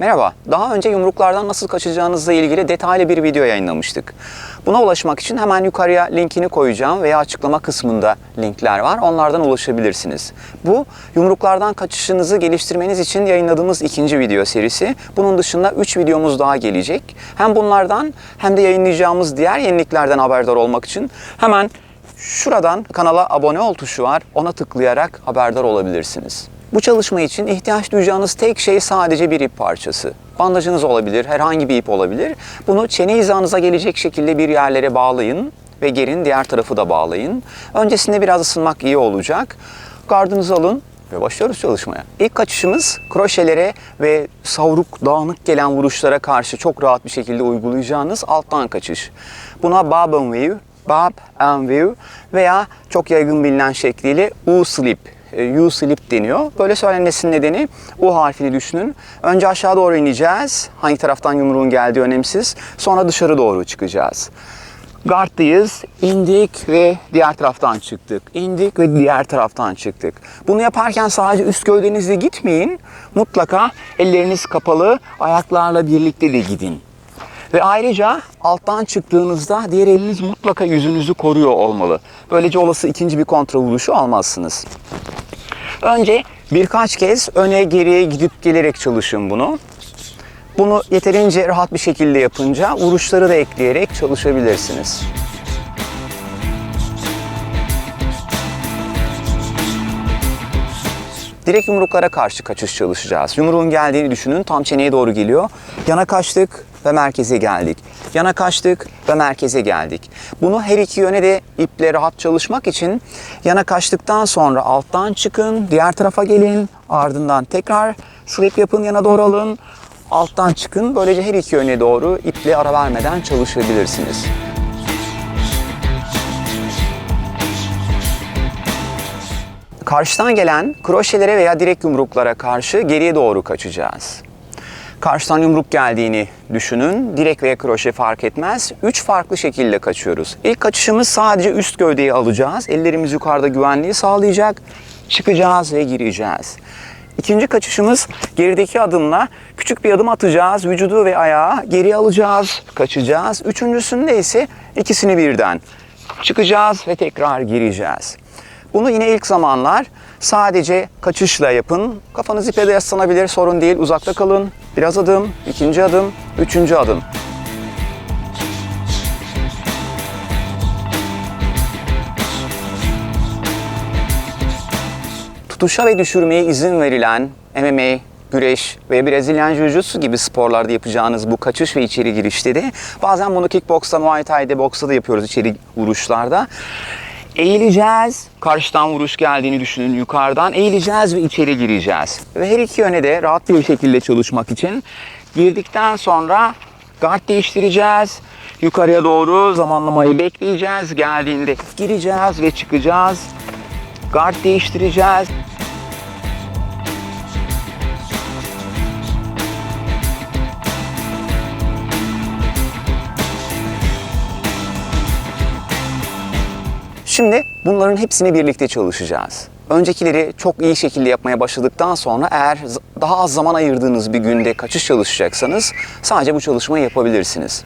Merhaba, daha önce yumruklardan nasıl kaçacağınızla ilgili detaylı bir video yayınlamıştık. Buna ulaşmak için hemen yukarıya linkini koyacağım veya açıklama kısmında linkler var. Onlardan ulaşabilirsiniz. Bu yumruklardan kaçışınızı geliştirmeniz için yayınladığımız ikinci video serisi. Bunun dışında 3 videomuz daha gelecek. Hem bunlardan hem de yayınlayacağımız diğer yeniliklerden haberdar olmak için hemen şuradan kanala abone ol tuşu var. Ona tıklayarak haberdar olabilirsiniz. Bu çalışma için ihtiyaç duyacağınız tek şey sadece bir ip parçası. Bandajınız olabilir, herhangi bir ip olabilir. Bunu çene hizanıza gelecek şekilde bir yerlere bağlayın ve gerin diğer tarafı da bağlayın. Öncesinde biraz ısınmak iyi olacak. Gardınızı alın ve başlıyoruz çalışmaya. İlk kaçışımız kroşelere ve savruk, dağınık gelen vuruşlara karşı çok rahat bir şekilde uygulayacağınız alttan kaçış. Buna bob and weave, bob and veya çok yaygın bilinen şekliyle U-slip e, U-slip deniyor. Böyle söylenmesinin nedeni U harfini düşünün. Önce aşağı doğru ineceğiz. Hangi taraftan yumruğun geldiği önemsiz. Sonra dışarı doğru çıkacağız. Guard'dayız. indik ve diğer taraftan çıktık. İndik ve diğer taraftan çıktık. Bunu yaparken sadece üst gövdenizle gitmeyin. Mutlaka elleriniz kapalı, ayaklarla birlikte de gidin. Ve ayrıca alttan çıktığınızda diğer eliniz mutlaka yüzünüzü koruyor olmalı. Böylece olası ikinci bir kontrol vuruşu almazsınız. Önce birkaç kez öne geriye gidip gelerek çalışın bunu. Bunu yeterince rahat bir şekilde yapınca vuruşları da ekleyerek çalışabilirsiniz. Direkt yumruklara karşı kaçış çalışacağız. Yumruğun geldiğini düşünün. Tam çeneye doğru geliyor. Yana kaçtık ve merkeze geldik. Yana kaçtık ve merkeze geldik. Bunu her iki yöne de iple rahat çalışmak için yana kaçtıktan sonra alttan çıkın, diğer tarafa gelin. Ardından tekrar slip yapın, yana doğru alın. Alttan çıkın. Böylece her iki yöne doğru iple ara vermeden çalışabilirsiniz. Karşıdan gelen kroşelere veya direkt yumruklara karşı geriye doğru kaçacağız. Karşıdan yumruk geldiğini düşünün. Direkt veya kroşe fark etmez. Üç farklı şekilde kaçıyoruz. İlk kaçışımız sadece üst gövdeyi alacağız. Ellerimiz yukarıda güvenliği sağlayacak. Çıkacağız ve gireceğiz. İkinci kaçışımız gerideki adımla küçük bir adım atacağız. Vücudu ve ayağı geri alacağız, kaçacağız. Üçüncüsünde ise ikisini birden çıkacağız ve tekrar gireceğiz. Bunu yine ilk zamanlar sadece kaçışla yapın. Kafanız ipe yaslanabilir, sorun değil. Uzakta kalın. Biraz adım, ikinci adım, üçüncü adım. Tutuşa ve düşürmeye izin verilen MMA, güreş ve Brezilyan Jiu-Jitsu gibi sporlarda yapacağınız bu kaçış ve içeri girişte de bazen bunu kickboksta, muay thai'de, boksta da yapıyoruz içeri vuruşlarda. Eğileceğiz. Karşıdan vuruş geldiğini düşünün yukarıdan. Eğileceğiz ve içeri gireceğiz. Ve her iki yöne de rahat bir şekilde çalışmak için girdikten sonra guard değiştireceğiz. Yukarıya doğru zamanlamayı bekleyeceğiz. Geldiğinde gireceğiz ve çıkacağız. Guard değiştireceğiz. Şimdi bunların hepsini birlikte çalışacağız. Öncekileri çok iyi şekilde yapmaya başladıktan sonra eğer daha az zaman ayırdığınız bir günde kaçış çalışacaksanız sadece bu çalışmayı yapabilirsiniz.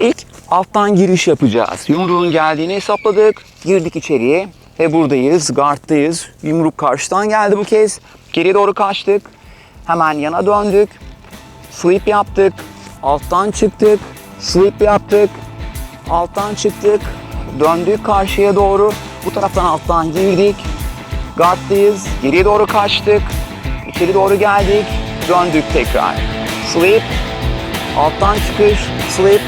İlk alttan giriş yapacağız. Yumruğun geldiğini hesapladık. Girdik içeriye ve buradayız. Guard'dayız. Yumruk karşıdan geldi bu kez. Geriye doğru kaçtık. Hemen yana döndük. Sweep yaptık. Alttan çıktık. Sweep yaptık. Alttan çıktık. Döndük karşıya doğru. Bu taraftan alttan girdik. Guard'dayız. Geriye doğru kaçtık. İçeri doğru geldik. Döndük tekrar. Sweep. Alttan çıkış. Sweep.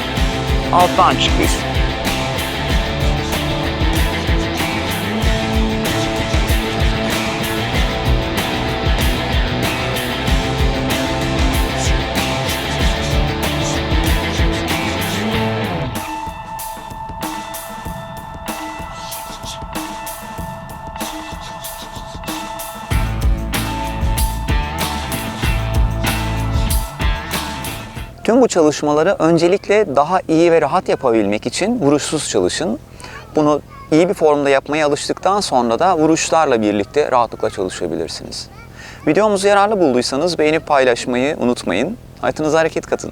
Alttan çıkış. Tüm bu çalışmaları öncelikle daha iyi ve rahat yapabilmek için vuruşsuz çalışın. Bunu iyi bir formda yapmaya alıştıktan sonra da vuruşlarla birlikte rahatlıkla çalışabilirsiniz. Videomuzu yararlı bulduysanız beğenip paylaşmayı unutmayın. Hayatınıza hareket katın.